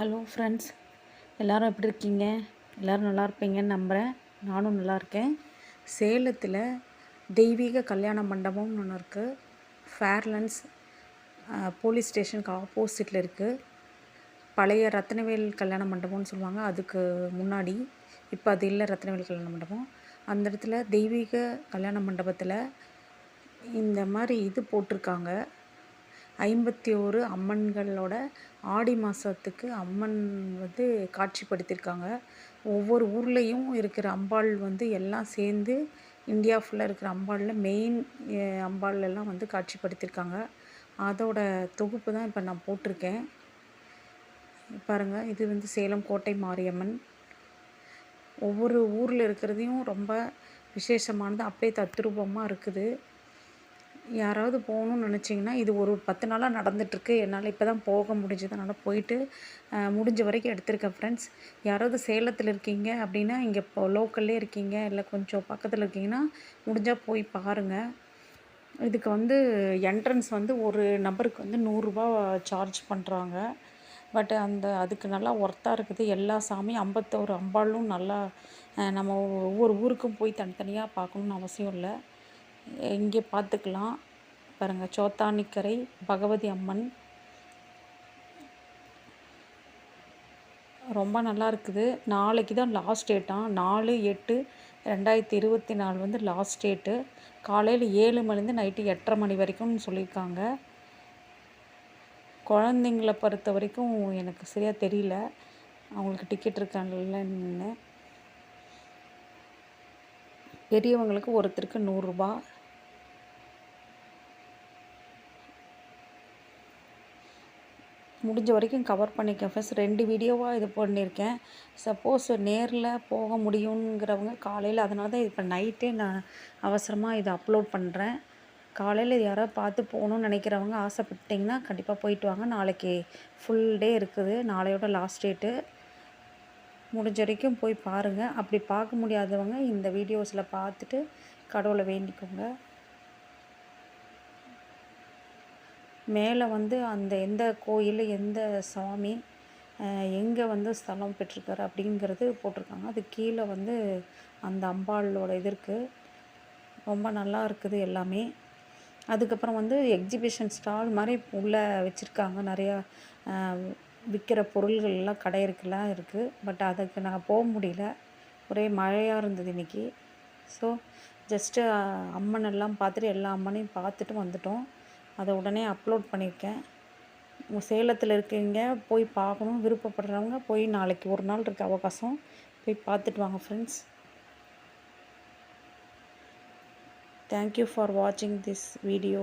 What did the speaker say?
Hello friends எல்லோரும் எப்படி இருக்கீங்க? எல்லோரும் நல்லா இருப்பீங்கன்னு நம்புகிறேன் நானும் நல்லா இருக்கேன். சேலத்தில் தெய்வீக கல்யாண மண்டபம்னு ஒன்று இருக்குது ஃபேர்லன்ஸ் போலீஸ் ஸ்டேஷனுக்கு ஆப்போசிட்டில் இருக்குது பழைய ரத்னவேல் கல்யாண மண்டபம்னு சொல்லுவாங்க. அதுக்கு முன்னாடி இப்போ அது இல்லை ரத்னவேல் கல்யாண மண்டபம். அந்த இடத்துல தெய்வீக கல்யாண மண்டபத்தில் இந்த மாதிரி இது போட்டிருக்காங்க. ஐம்பத்தி ஓரு அம்மன்களோட ஆடி மாதத்துக்கு அம்மன் வந்து காட்சிப்படுத்தியிருக்காங்க. ஒவ்வொரு ஊர்லேயும் இருக்கிற அம்பாள் வந்து எல்லாம் சேர்ந்து இந்தியா ஃபுல்லாக இருக்கிற அம்பாளில் மெயின் அம்பாள் எல்லாம் வந்து காட்சிப்படுத்தியிருக்காங்க. அதோட தொகுப்பு தான் இப்போ நான் போட்டிருக்கேன். பாருங்கள் இது வந்து சேலம் கோட்டை மாரியம்மன். ஒவ்வொரு ஊரில் இருக்கிறதையும் ரொம்ப விசேஷமானது. அப்படியே தத்ரூபமாக இருக்குது. யாராவது போகணுன்னு நினச்சிங்கன்னா இது ஒரு பத்து நாளாக நடந்துகிட்ருக்கு என்னால் இப்போ தான் போக முடிஞ்சது. அதனால் போயிட்டு முடிஞ்ச வரைக்கும் எடுத்திருக்கேன் ஃப்ரெண்ட்ஸ் யாராவது சேலத்தில் இருக்கீங்க அப்படின்னா இங்கே இப்போ லோக்கல்லே இருக்கீங்க இல்லை கொஞ்சம் பக்கத்தில் இருக்கீங்கன்னா முடிஞ்சால் போய் பாருங்கள் இதுக்கு வந்து என்ட்ரன்ஸ் வந்து ஒரு நபருக்கு வந்து நூறுரூபா சார்ஜ் பண்ணுறாங்க பட் அந்த அதுக்கு நல்லா ஒர்த்தாக இருக்குது. எல்லா சாமியும் ஐம்பத்தோரு அம்பாலும் நல்லா நம்ம ஒவ்வொரு ஊருக்கும் போய் தனித்தனியாக பார்க்கணுன்னு அவசியம் இல்லை. இங்கே பார்த்துக்கலாம். பாருங்கள் சோத்தானிக்கரை பகவதி அம்மன். ரொம்ப நல்லா இருக்குது. நாளைக்கு தான் லாஸ்ட் டேட்டாம் நாலு எட்டு ரெண்டாயிரத்தி இருபத்தி நாலு வந்து லாஸ்ட் டேட்டு காலையில் ஏழு மணிலேருந்து நைட்டு எட்டரை மணி வரைக்கும்னு சொல்லியிருக்காங்க. குழந்தைங்கள பொறுத்த வரைக்கும் எனக்கு சரியாக தெரியல. அவங்களுக்கு டிக்கெட் இருக்காங்கன்னு பெரியவங்களுக்கு ஒருத்தருக்கு நூறுரூபா முடிஞ்ச வரைக்கும் கவர் பண்ணியிருக்கேன் ஃபஸ்ட் ரெண்டு வீடியோவாக இது பண்ணியிருக்கேன் சப்போஸ் நேரில் போக முடியுங்கிறவங்க காலையில் அதனால தான் இப்போ நைட்டே நான் அவசரமாக இதை அப்லோட் பண்ணுறேன் காலையில் யாராவது பார்த்து போகணுன்னு நினைக்கிறவங்க ஆசைப்பட்டிங்கன்னா கண்டிப்பாக போயிட்டு வாங்க. நாளைக்கு ஃபுல் டே இருக்குது. நாளையோட லாஸ்ட் டேட்டு முடிஞ்ச வரைக்கும் போய் பாருங்கள் அப்படி பார்க்க முடியாதவங்க இந்த வீடியோஸில் பார்த்துட்டு கடவுளை வேண்டிக்கோங்க. மேலே வந்து அந்த எந்த கோயில் எந்த சாமி எங்கே வந்து ஸ்தலம் பெற்றிருக்காரு அப்படிங்கிறது போட்டிருக்காங்க. அது கீழே வந்து அந்த அம்பாளோட இது இருக்குது ரொம்ப நல்லா இருக்குது எல்லாமே. அதுக்கப்புறம் வந்து எக்ஸிபிஷன் ஸ்டால் மாதிரி உள்ளே வச்சுருக்காங்க. நிறையா விற்கிற பொருள்கள் எல்லாம் கடை இருக்குலாம் இருக்குது பட் அதுக்கு நாங்கள் போக முடியல. ஒரே மழையாக இருந்தது இன்றைக்கி ஸோ ஜஸ்ட்டு அம்மன் எல்லாம் பார்த்துட்டு எல்லா அம்மனையும் பார்த்துட்டு வந்துட்டோம். அதை உடனே அப்லோட் பண்ணியிருக்கேன். சேலத்தில் இருக்கீங்க போய் பார்க்கணும் விருப்பப்படுறவங்க போய் நாளைக்கு ஒரு நாள் இருக்க அவகாசம் போய் பார்த்துட்டு வாங்க ஃப்ரெண்ட்ஸ் தேங்க்யூ ஃபார் வாட்சிங் திஸ் வீடியோ